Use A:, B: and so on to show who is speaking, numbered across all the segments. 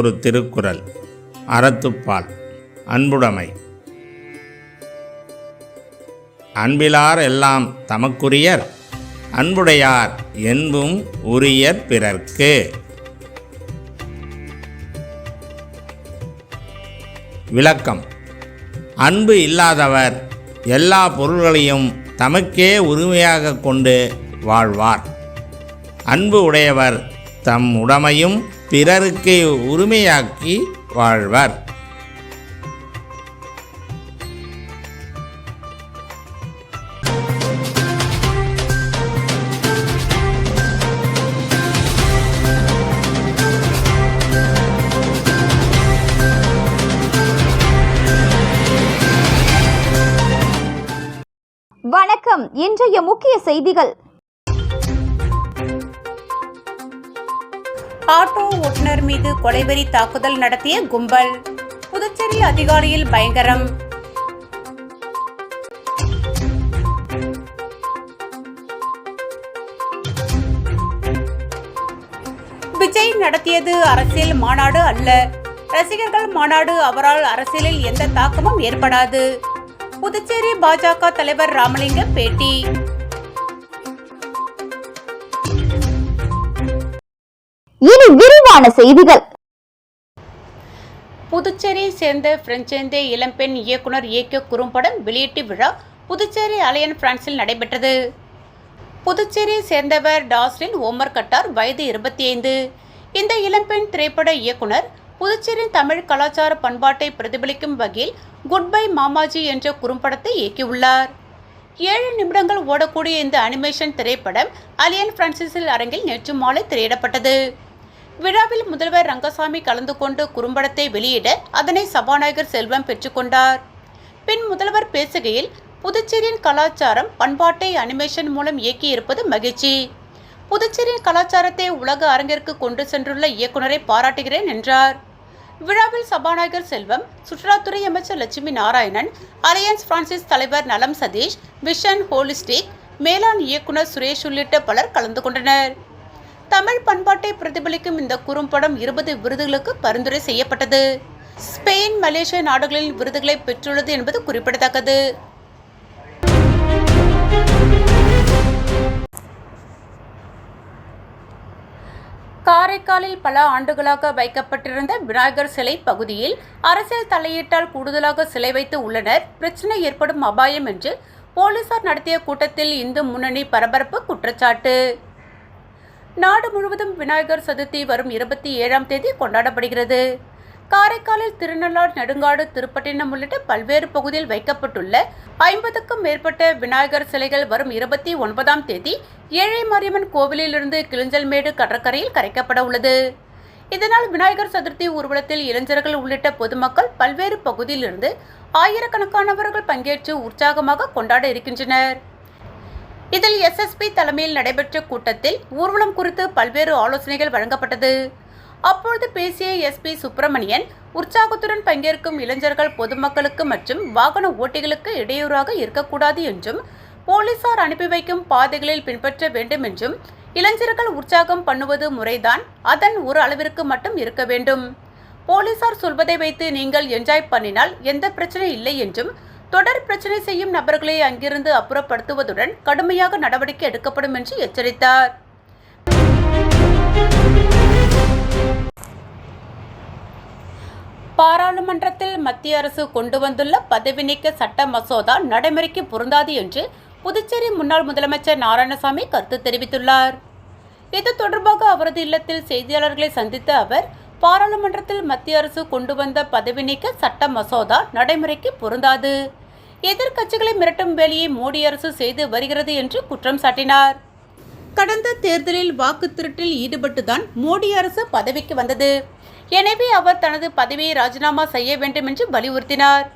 A: ஒரு திருக்குறள். அறத்துப்பால். அன்புடைமை. அன்பிலார் எல்லாம் தமக்குரியர் அன்புடையார் என்பும் உரியர் பிறர்க்கு. விளக்கம். அன்பு இல்லாதவர் எல்லா பொருள்களையும் தமக்கே உரிமையாக கொண்டு வாழ்வார். அன்பு உடையவர் தம் உடைமையும் பிறருக்கு உரிமையாக்கி வாழ்வர்.
B: வணக்கம். இன்றைய முக்கிய செய்திகள்.
C: ஆட்டோ ஓட்டுநர் மீது கொலைவெறி தாக்குதல் நடத்திய கும்பல். புதுச்சேரி அதிகாலையில் பயங்கரம். விஜய் நடத்தியது அரசியல் மாநாடு அல்ல. ரசிகர்கள் மாநாடு அவரால் அரசியலில் எந்த தாக்கமும் ஏற்படாது. புதுச்சேரி பாஜக தலைவர் ராமலிங்கம் பேட்டி.
B: விரிவான செய்திகள்.
C: புதுச்சேரியை சேர்ந்த பிரெஞ்சேந்தே இளம்பெண் இயக்குனர் இயக்கிய குறும்படம் வெளியீட்டு விழா புதுச்சேரி அலையன் பிரான்சில் நடைபெற்றது. புதுச்சேரியை சேர்ந்தவர் டாஸ்லின் ஓமர் கட்டார் வயது இருபத்தி ஐந்து இந்த இளம்பெண் திரைப்பட இயக்குனர் புதுச்சேரியின் தமிழ் கலாச்சார பண்பாட்டை பிரதிபலிக்கும் வகையில் குட் பை மாமாஜி என்ற குறும்படத்தை இயக்கியுள்ளார். ஏழு நிமிடங்கள் ஓடக்கூடிய இந்த அனிமேஷன் திரைப்படம் அலியன் பிரான்சிஸில் அரங்கில் நேற்று மாலை திரையிடப்பட்டது. விழாவில் முதல்வர் ரங்கசாமி கலந்து கொண்டு குறும்படத்தை வெளியிட அதனை சபாநாயகர் செல்வம் பெற்றுக்கொண்டார் பின் முதல்வர் பேசுகையில் புதுச்சேரியின் கலாச்சாரம் பண்பாட்டை அனிமேஷன் மூலம் இயக்கியிருப்பது மகிழ்ச்சி. புதுச்சேரியின் கலாச்சாரத்தை உலக அரங்கிற்கு கொண்டு சென்றுள்ள இயக்குனரை பாராட்டுகிறேன் என்றார். விழாவில் சபாநாயகர் செல்வம் சுற்றுலாத்துறை அமைச்சர் லட்சுமி நாராயணன் அலையன்ஸ் பிரான்சிஸ் தலைவர் நலம் சதீஷ் விஷன் ஹோலிஸ்டிக் மேலாண் இயக்குனர் சுரேஷ் உள்ளிட்ட பலர் கலந்து கொண்டனர். தமிழ் பண்பாட்டை பிரதிபலிக்கும் இந்த குறும்படம் இருபது விருதுகளுக்கு பரிந்துரை செய்யப்பட்டது. ஸ்பெயின் மலேசிய நாடுகளில் விருதுகளை பெற்றுள்ளது என்பது குறிப்பிடத்தக்கது. காரைக்காலில் பல ஆண்டுகளாக வைக்கப்பட்டிருந்த விநாயகர் சிலை பகுதியில் அரசியல் தலையீட்டால் கூடுதலாக சிலை வைத்து உள்ளனர். பிரச்சனை ஏற்படும் அபாயம் என்று போலீசார் நடத்திய கூட்டத்தில் இந்து முன்னணி பரபரப்பு குற்றச்சாட்டு. நாடு முழுவதும் விநாயகர் சதுர்த்தி வரும் இருபத்தி ஏழாம் தேதி கொண்டாடப்படுகிறது. காரைக்காலில் திருநள்ளார் நெடுங்காடு திருப்பட்டினம் உள்ளிட்ட பல்வேறு பகுதியில் வைக்கப்பட்டுள்ள ஐம்பதுக்கும் மேற்பட்ட விநாயகர் சிலைகள் வரும் இருபத்தி ஒன்பதாம் தேதி ஏழை மாரியம்மன் கோவிலிலிருந்து கிளிஞ்சல்மேடு கடற்கரையில் கரைக்கப்பட உள்ளது. இதனால் விநாயகர் சதுர்த்தி ஊர்வலத்தில் இளைஞர்கள் உள்ளிட்ட பொதுமக்கள் பல்வேறு பகுதியிலிருந்து ஆயிரக்கணக்கானவர்கள் பங்கேற்று உற்சாகமாக கொண்டாட இருக்கின்றனர். இதில் எஸ்எஸ்பி தலைமையில் நடைபெற்ற கூட்டத்தில் ஊர்வலம் குறித்து பல்வேறு ஆலோசனைகள் வழங்கப்பட்டது. அப்பொழுது பேசிய எஸ்பி சுப்பிரமணியன் உற்சாகத்துடன் பங்கேற்கும் இளைஞர்கள் பொதுமக்களுக்கு மற்றும் வாகன ஓட்டிகளுக்கு இடையூறாக இருக்கக்கூடாது என்றும் போலீசார் அனுப்பி வைக்கும் பாதைகளில் பின்பற்ற வேண்டும் என்றும் இளைஞர்கள் உற்சாகம் பண்ணுவது முறைதான் அதன் ஒரு அளவிற்கு மட்டும் இருக்க வேண்டும். போலீசார் சொல்வதை வைத்து நீங்கள் என்ஜாய் பண்ணினால் எந்த பிரச்சனை இல்லை என்றும் தொடர் பிரச்சனை செய்யும் நபர்களை அங்கிருந்து அப்புறப்படுத்துவதுடன் கடுமையாக நடவடிக்கை எடுக்கப்படும் என்று எச்சரித்தார். பாராளுமன்றத்தில் மத்திய அரசு கொண்டு வந்துள்ள பதவி நீக்க சட்ட மசோதா நடைமுறைக்கு பொருந்தாது என்று புதுச்சேரி முன்னாள் முதலமைச்சர் நாராயணசாமி கருத்து தெரிவித்துள்ளார். இது தொடர்பாக அவரது இல்லத்தில் செய்தியாளர்களை சந்தித்த அவர் பாராளுமன்றத்தில் மத்திய அரசு கொண்டு வந்த பதவி நீக்க சட்ட மசோதா நடைமுறைக்கு பொருந்தாது. எதிர்க்கட்சிகளை மிரட்டும் வேலையை மோடி அரசு செய்து வருகிறது என்று குற்றம் சாட்டினார். கடந்த தேர்தலில் வாக்கு திருட்டில் ஈடுபட்டுதான் மோடி அரசு பதவிக்கு வந்தது. எனவே அவர் தனது பதவியை ராஜினாமா செய்ய வேண்டும் என்று வலியுறுத்தினார்.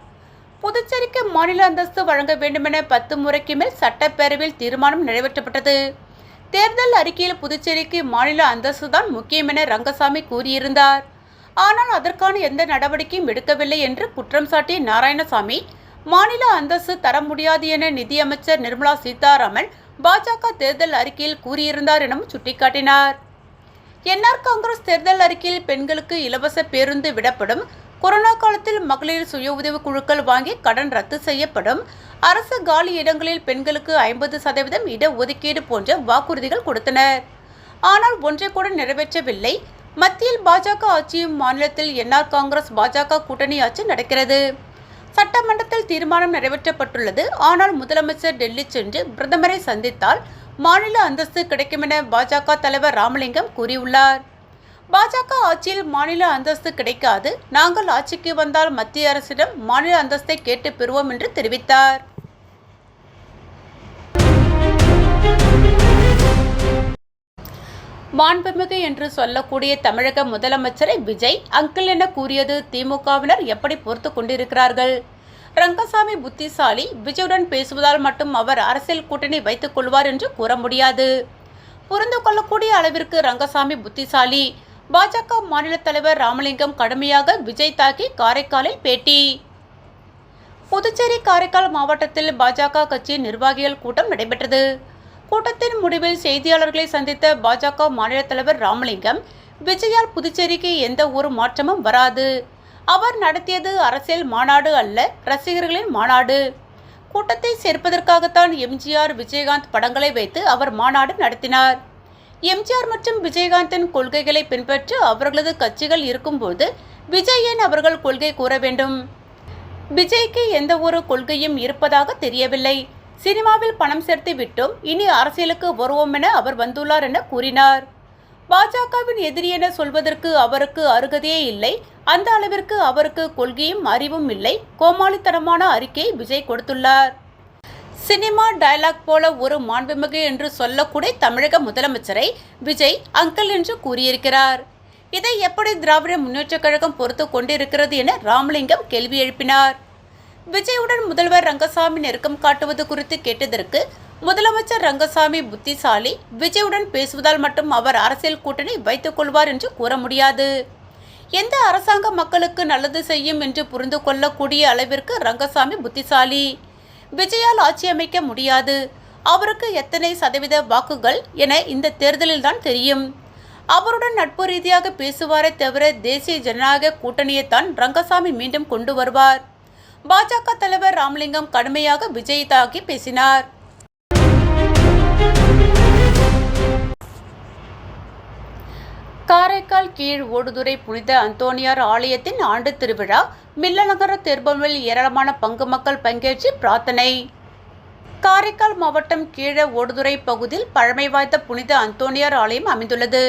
C: புதுச்சேரிக்கு மாநில அந்தஸ்து வழங்க வேண்டுமென பத்து முறைக்கு மேல் சட்டப்பேரவையில் தீர்மானம் நிறைவேற்றப்பட்டது. தேர்தல் அறிக்கையில் புதுச்சேரிக்கு மாநில அந்தஸ்து தான் முக்கியம் என ரங்கசாமி கூறியிருந்தார். ஆனால் அதற்கான எந்த நடவடிக்கையும் எடுக்கவில்லை என்று குற்றம் சாட்டிய நாராயணசாமி மாநில அந்தஸ்து தர முடியாது என நிதியமைச்சர் நிர்மலா சீதாராமன் பாஜக தேர்தல் அறிக்கையில் கூறியிருந்தார் எனவும் சுட்டிக்காட்டினார். என்ஆர் காங்கிரஸ் தேர்தல் அறிக்கையில் பெண்களுக்கு இலவச பேருந்து விடப்படும் கொரோனா காலத்தில் மகளிர் சுய உதவி குழுக்கள் வாங்கி கடன் ரத்து செய்யப்படும் அரசு காலி இடங்களில் பெண்களுக்கு ஐம்பது சதவீதம் இட ஒதுக்கீடு போன்ற வாக்குறுதிகள் கொடுத்தனர். ஆனால் ஒன்றை கூட நிறைவேற்றவில்லை. மத்தியில் பாஜக ஆட்சியும் மாநிலத்தில் என்ஆர் காங்கிரஸ் பாஜக கூட்டணி ஆட்சி நடக்கிறது. சட்டமன்றத்தில் தீர்மானம் நிறைவேற்றப்பட்டுள்ளது. ஆனால் முதலமைச்சர் டெல்லி சென்று பிரதமரை சந்தித்தால் மாநில அந்தஸ்து கிடைக்கும் என பாஜக தலைவர் ராமலிங்கம் கூறியுள்ளார். பாஜக ஆட்சியில் மாநில அந்தஸ்து கிடைக்காது. நாங்கள் ஆட்சிக்கு வந்தால் மத்திய அரசிடம் மாநில அந்தஸ்தை கேட்டு பெறுவோம் என்று தெரிவித்தார். மாண்புமிகு என்று சொல்லக்கூடிய தமிழக முதலமைச்சரை விஜய் அங்கிள் என கூறியது திமுகவினர் எப்படி பொறுத்து கொண்டிருக்கிறார்கள்? ரங்கசாமி புத்திசாலி விஜயுடன் பேசுவதால் மட்டும் அவர் அரசியல் கூட்டணி வைத்துக் கொள்வார் என்று கூற முடியாது. புரிந்து கொள்ளக்கூடிய அளவிற்கு ரங்கசாமி புத்திசாலி. பாஜக மாநில தலைவர் ராமலிங்கம் கடுமையாக விஜய் தாக்கி காரைக்காலில் பேட்டி. புதுச்சேரி காரைக்கால் மாவட்டத்தில் பாஜக கட்சி நிர்வாகிகள் கூட்டம் நடைபெற்றது. கூட்டத்தின் முடிவில் செய்தியாளர்களை சந்தித்த பாஜக மாநில தலைவர் ராமலிங்கம் விஜயால் புதுச்சேரிக்கு எந்த ஒரு மாற்றமும் வராது. அவர் நடத்தியது அரசியல் மாநாடு அல்ல ரசிகர்களின் மாநாடு. கூட்டத்தை சேர்ப்பதற்காகத்தான் எம்ஜிஆர் விஜயகாந்த் படங்களை வைத்து அவர் மாநாடு நடத்தினார். எம்ஜிஆர் மற்றும் விஜயகாந்தின் கொள்கைகளை பின்பற்றி அவர்களது கட்சிகள் இருக்கும்போது விஜய் ஏன் அவர்கள் கொள்கை கூற வேண்டும்? விஜய்க்கு எந்த ஒரு கொள்கையும் இருப்பதாக தெரியவில்லை. சினிமாவில் பணம் சேர்த்து விட்டும் இனி அரசியலுக்கு வருவோம் என அவர் வந்துள்ளார் என கூறினார். பாஜகவின் எதிரி என சொல்வதற்கு அவருக்கு அருகதையே இல்லை. அந்த அளவிற்கு அவருக்கு கொள்கையும் அறிவும் இல்லை. கோமாளித்தனமான அறிக்கை விஜய் கொடுத்துள்ளார். சினிமா டயலாக் போல ஒரு மாண்புமிகு என்று சொல்லக்கூடிய தமிழக முதலமைச்சரை விஜய் அங்கிள் என்று கூறியிருக்கிறார். இதை எப்படி திராவிட முன்னேற்றக் கழகம் பொறுத்து கொண்டிருக்கிறது என ராமலிங்கம் கேள்வி எழுப்பினார். விஜயுடன் முதல்வர் ரங்கசாமி நெருக்கம் காட்டுவது குறித்து கேட்டதற்கு முதலமைச்சர் ரங்கசாமி புத்திசாலி விஜயுடன் பேசுவதால் மட்டும் அவர் அரசியல் கூட்டணி வைத்துக் கொள்வார் என்று கூற முடியாது. எந்த அரசாங்க மக்களுக்கு நல்லது செய்யும் என்று புரிந்து கொள்ளக்கூடிய அளவிற்கு ரங்கசாமி புத்திசாலி. விஜயால் ஆட்சி அமைக்க முடியாது. அவருக்கு எத்தனை சதவீத வாக்குகள் என இந்த தேர்தலில் தான் தெரியும். அவருடன் நட்பு ரீதியாக பேசுவாரே தவிர தேசிய ஜனநாயக கூட்டணியைத்தான் ரங்கசாமி மீண்டும் கொண்டு வருவார். பாஜக தலைவர் ராமலிங்கம் கடுமையாக விஜய் தாக்கி பேசினார். காரைக்கால் கீழ் ஓடுதுறை புனித அந்தோனியார் ஆலயத்தின் ஆண்டு திருவிழா மில்லநகர தேர்பொம்மில் ஏராளமான பங்கு மக்கள் பங்கேற்று பிரார்த்தனை. காரைக்கால் மாவட்டம் கீழ ஓடுதுறை பகுதியில் பழமை வாய்ந்த புனித அந்தோனியார் ஆலயம் அமைந்துள்ளது.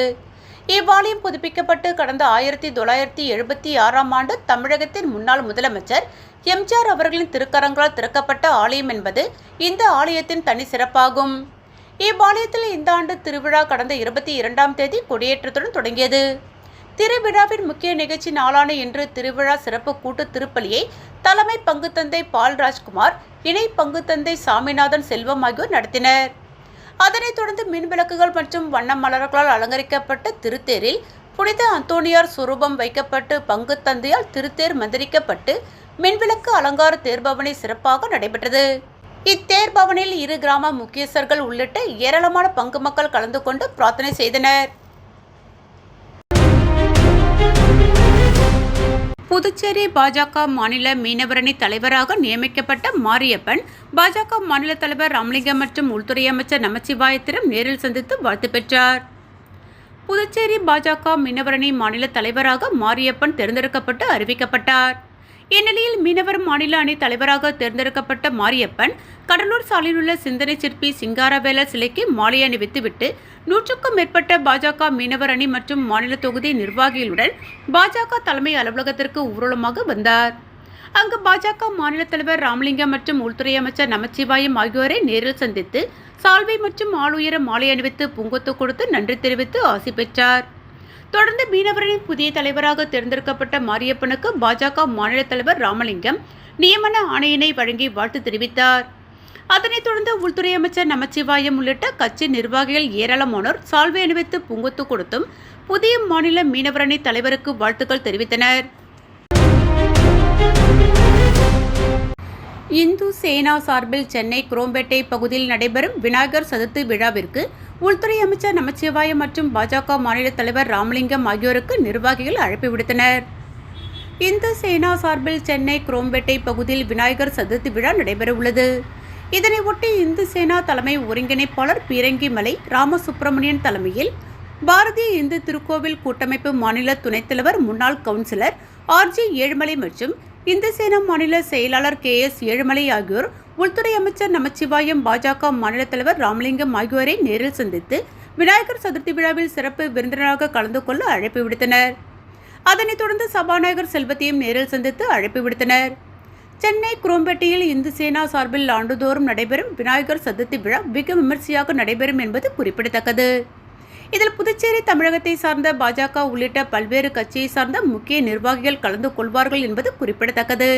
C: இவ்வாலயம் புதுப்பிக்கப்பட்டு கடந்த ஆயிரத்தி தொள்ளாயிரத்தி எழுபத்தி ஆறாம் ஆண்டு தமிழகத்தின் முன்னாள் முதலமைச்சர் எம்ஜிஆர் அவர்களின் திருக்கரங்களால் திறக்கப்பட்ட ஆலயம் என்பது இந்த ஆலயத்தின் தனி சிறப்பாகும். இவ்வாலயத்தில் இந்த ஆண்டு திருவிழா கடந்த இருபத்தி இரண்டாம் தேதி கொடியேற்றத்துடன் தொடங்கியது. திருவிழாவின் முக்கிய நிகழ்ச்சி நாளான இன்று திருவிழா சிறப்பு கூட்டு திருப்பலியை தலைமை பங்குத்தந்தை பால் ராஜ்குமார் இணை பங்குத்தந்தை சாமிநாதன் செல்வம் ஆகியோர் நடத்தினர். அதனைத் தொடர்ந்து மின் விளக்குகள் மற்றும் வண்ண மலர்களால் அலங்கரிக்கப்பட்ட திருத்தேரில் புனித அந்தோனியார் சுரூபம் வைக்கப்பட்டு பங்குத்தந்தையால் திருத்தேர் மந்திரிக்கப்பட்டு மின்விளக்கு அலங்கார தேர்பவனி சிறப்பாக நடைபெற்றது. இத்தேர்பவனில் இரு கிராம முக்கியஸ்தர்கள் உள்ளிட்ட ஏராளமான பங்கு மக்கள் கலந்து கொண்டு பிரார்த்தனை செய்தனர். புதுச்சேரி பாஜக மாநில மீனவரணி தலைவராக நியமிக்கப்பட்ட மாரியப்பன் பாஜக மாநில தலைவர் ராமலிங்கம் மற்றும் உள்துறை அமைச்சர் நமச்சிவாயத்திடம் நேரில் சந்தித்து வாழ்த்து பெற்றார். புதுச்சேரி பாஜக மீனவரணி மாநில தலைவராக மாரியப்பன் தேர்ந்தெடுக்கப்பட்டு அறிவிக்கப்பட்டார். இந்நிலையில் மீனவர் மாநில அணி தலைவராக தேர்ந்தெடுக்கப்பட்ட மாரியப்பன் கடலூர் சாலையில் உள்ள சிந்தனை சிற்பி சிங்காரவேல சிலைக்கு மாலை அணிவித்துவிட்டு நூற்றுக்கும் மேற்பட்ட பாஜக மீனவர் அணி மற்றும் மாநில தொகுதி நிர்வாகிகளுடன் பாஜக தலைமை அலுவலகத்திற்கு ஊர்வலமாக வந்தார். அங்கு பாஜக மாநில தலைவர் ராமலிங்கம் மற்றும் உள்துறை அமைச்சர் நமச்சிவாயம் ஆகியோரை நேரில் சந்தித்து சால்வை மற்றும் ஆளுயர மாலை அணிவித்து பூங்கொத்து கொடுத்து நன்றி தெரிவித்து ஆசி பெற்றார். தொடர்ந்து மீனவரின் புதிய தலைவராக தேர்ந்தெடுக்கப்பட்ட மாரியப்பனுக்கு பாஜக மாநில தலைவர் ராமலிங்கம் நியமன ஆணையினை வழங்கி வாழ்த்து தெரிவித்தார். அதனைத் தொடர்ந்து உள்துறை அமைச்சர் நமச்சிவாயம் உள்ளிட்ட கட்சி நிர்வாகிகள் ஏராளமானோர் சால்வை அணிவித்து பூங்கொத்து கொடுத்தும் புதிய மாநில மீனவரணி தலைவருக்கு வாழ்த்துக்கள் தெரிவித்தனர். இந்து சேனா சார்பில் சென்னை குரோம்பேட்டை பகுதியில் நடைபெறும் விநாயகர் சதுர்த்தி விழாவிற்கு உள்துறை அமைச்சர் நமச்சிவாயம் மற்றும் பாஜக மாநில தலைவர் ராமலிங்கம் ஆகியோருக்கு நிர்வாகிகள் அழைப்பு விடுத்தனர். இந்து சேனா சார்பில் சென்னை குரோம்பேட்டை பகுதியில் விநாயகர் சதுர்த்தி விழா நடைபெறவுள்ளது. இதனையொட்டி இந்து சேனா தலைமை ஒருங்கிணைப்பாளர் பீரங்கிமலை ராமசுப்பிரமணியன் தலைமையில் பாரதிய இந்து திருக்கோவில் கூட்டமைப்பு மாநில துணைத் தலைவர் முன்னாள் கவுன்சிலர் ஆர்ஜி ஏழுமலை மற்றும் இந்து சேனா மாநில செயலாளர் கே எஸ் ஏழுமலை ஆகியோர் உள்துறை அமைச்சர் நமச்சிவாயம் பாஜக மாநில தலைவர் ராமலிங்கம் ஆகியோரை நேரில் சந்தித்து விநாயகர் சதுர்த்தி விழாவில் சிறப்பு விருந்தினராக கலந்து கொள்ள அழைப்பு விடுத்தனர். அதனைத் தொடர்ந்து சபாநாயகர் செல்வத்தையும் நேரில் சந்தித்து அழைப்பு விடுத்தனர். சென்னை குரோம்பேட்டையில் இந்து சேனா சார்பில் ஆண்டுதோறும் நடைபெறும் விநாயகர் சதுர்த்தி விழா மிக விமர்சையாக நடைபெறும் என்பது குறிப்பிடத்தக்கது. இதில் புதுச்சேரி தமிழகத்தை சார்ந்த பாஜக உள்ளிட்ட பல்வேறு கட்சியை சார்ந்த முக்கிய நிர்வாகிகள் கலந்து கொள்வார்கள் என்பது குறிப்பிடத்தக்கது.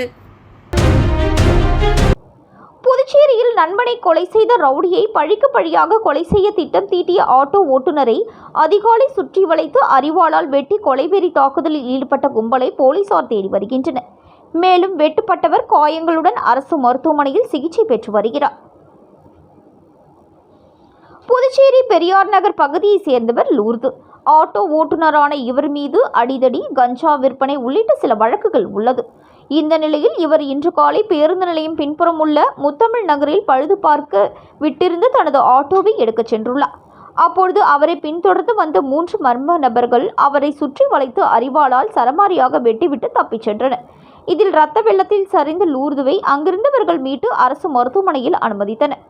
B: புதுச்சேரியில் நண்பனை கொலை செய்த ரவுடியை பழிக்கு பழியாக கொலை செய்ய திட்டம் தீட்டிய ஆட்டோ ஓட்டுநரை அதிகாலை சுற்றி வளைத்து அறிவாளால் வெட்டி கொலைவெறி தாக்குதலில் ஈடுபட்ட கும்பலை போலீசார் தேடி வருகின்றனர். மேலும் வெட்டுப்பட்டவர் காயங்களுடன் அரசு மருத்துவமனையில் சிகிச்சை பெற்று வருகிறார். புதுச்சேரி பெரியார் நகர் பகுதியைச் சேர்ந்தவர் லூர்து. ஆட்டோ ஓட்டுநரான இவர் மீது அடிதடி கஞ்சா விற்பனை உள்ளிட்ட சில வழக்குகள் உள்ளது. இந்த நிலையில் இவர் இன்று காலை பேருந்து நிலையம் பின்புறம் உள்ள முத்தமிழ் நகரில் பழுது பார்க்க விட்டிருந்து தனது ஆட்டோவை எடுக்கச் சென்றுள்ளார். அப்பொழுது அவரை பின்தொடர்ந்து வந்த மூன்று மர்ம நபர்கள் அவரை சுற்றி வளைத்து அறிவாளால் சரமாரியாக வெட்டிவிட்டு தப்பிச் சென்றனர். இதில் இரத்த வெள்ளத்தில் சரிந்த லூர்துவை அங்கிருந்தவர்கள் மீட்டு அரசு மருத்துவமனையில் அனுமதித்தனர்.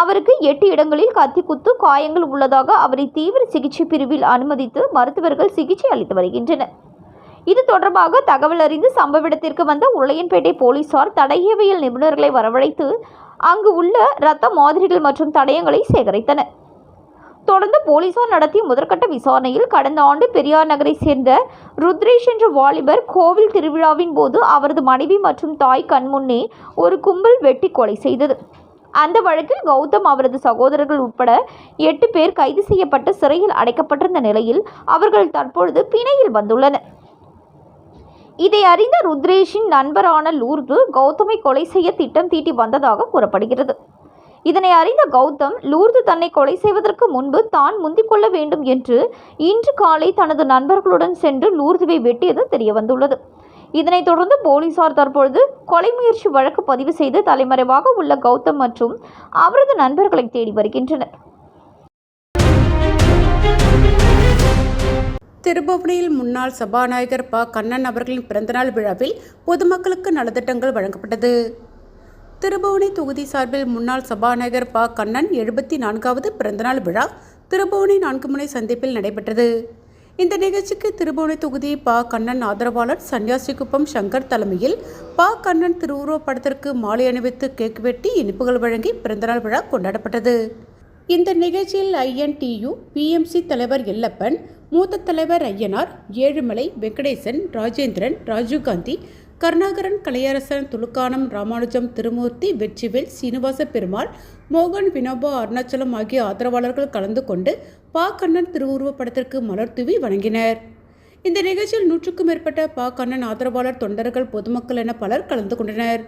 B: அவருக்கு எட்டு இடங்களில் கத்தி குத்து காயங்கள் உள்ளதாக அவரை தீவிர சிகிச்சை பிரிவில் அனுமதித்து மருத்துவர்கள் சிகிச்சை அளித்து வருகின்றனர். இது தொடர்பாக தகவல் அறிந்து சம்பவ இடத்திற்கு வந்த உருளையன்பேட்டை போலீசார் தடயவியல் நிபுணர்களை வரவழைத்து அங்கு உள்ள இரத்த மாதிரிகள் மற்றும் தடயங்களை சேகரித்தனர். தொடர்ந்து போலீசார் நடத்திய முதற்கட்ட விசாரணையில் கடந்த ஆண்டு பெரியார் நகரை சேர்ந்த ருத்ரேஷ் என்ற வாலிபர் கோவில் திருவிழாவின் போது அவரது மனைவி மற்றும் தாய் கண்முன்னே ஒரு கும்பல் வெட்டி கொலை செய்தது. அந்த வழக்கில் கௌதம் அவரது சகோதரர்கள் உட்பட எட்டு பேர் கைது செய்யப்பட்டு சிறையில் அடைக்கப்பட்டிருந்த நிலையில் அவர்கள் தற்பொழுது பிணையில் வந்துள்ளனர். இதை அறிந்த ருத்ரேஷின் நண்பரான லூர்து கௌதமை கொலை செய்ய திட்டம் தீட்டி வந்ததாக கூறப்படுகிறது. இதனை அறிந்த கௌதம் லூர்து தன்னை கொலை செய்வதற்கு முன்பு தான் முந்திக் கொள்ள வேண்டும் என்று இன்று காலை தனது நண்பர்களுடன் சென்று லூர்துவை வெட்டியது தெரிய வந்துள்ளது இதனைத் தொடர்ந்து போலீசார் தற்பொழுது கொலை முயற்சி வழக்கு பதிவு செய்து தலைமறைவாக உள்ள கௌதம் மற்றும் அவரது நண்பர்களை தேடி வருகின்றனர்.
C: திருபுவனையில் முன்னாள் சபாநாயகர் ப. கண்ணன் அவர்களின் பிறந்தநாள் விழாவில் பொதுமக்களுக்கு நலத்திட்டங்கள் வழங்கப்பட்டது. திருபுவனை தொகுதி சார்பில் முன்னாள் சபாநாயகர் ப. கண்ணன் எழுபத்தி நான்காவது பிறந்தநாள் விழா திருபுவனை நான்கு முனை சந்திப்பில் நடைபெற்றது. இந்த நிகழ்ச்சிக்கு திருபுவனை தொகுதி பா. கண்ணன் ஆதரவாளர் சன்னியாசிக்குப்பம் சங்கர் தலைமையில் ப. கண்ணன் திருவுருவப் படத்திற்கு மாலை அணிவித்து கேக் வெட்டி இனிப்புகள் வழங்கி பிறந்தநாள் விழா கொண்டாடப்பட்டது. இந்த நிகழ்ச்சியில் ஐஎன்டியு பிஎம்சி தலைவர் எல்லப்பன் மூத்த தலைவர் ஐயனார் ஏழுமலை வெங்கடேசன் ராஜேந்திரன் ராஜீவ்காந்தி கருணாகரன் கலையரசன் துலுக்கானம் ராமானுஜம் திருமூர்த்தி வெற்றிவேல் சீனிவாச பெருமாள் மோகன் வினோபா அருணாச்சலம் ஆகிய ஆதரவாளர்கள் கலந்து கொண்டு பா. கண்ணன் திருவுருவப் படத்திற்கு மலர் தூவி வணங்கினர். இந்த நிகழ்ச்சியில் நூற்றுக்கும் மேற்பட்ட பா. கண்ணன் ஆதரவாளர் தொண்டர்கள் பொதுமக்கள் என பலர் கலந்து கொண்டனர்.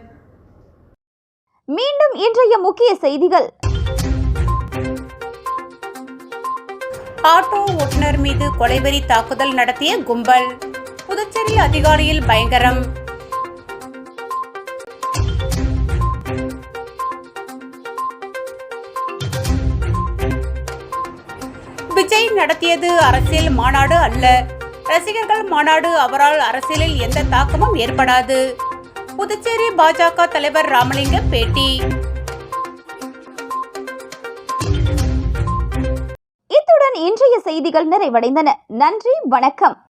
B: மீண்டும் இன்றைய முக்கிய செய்திகள்.
C: ஆட்டோ ஓட்டுநர் மீது கொலைவெறி தாக்குதல் நடத்திய கும்பல். புதுச்சேரி அதிகாலையில் பயங்கரம். நடத்தியது அரசியல் மாநாடு அல்ல. ரசிகர்கள் மாநாடு அவரால் அரசியலில் எந்த தாக்கமும் ஏற்படாது. புதுச்சேரி பாஜக தலைவர் ராமலிங்கம் பேட்டி.
B: இத்துடன் இன்றைய செய்திகள் நிறைவடைந்தன. நன்றி வணக்கம்.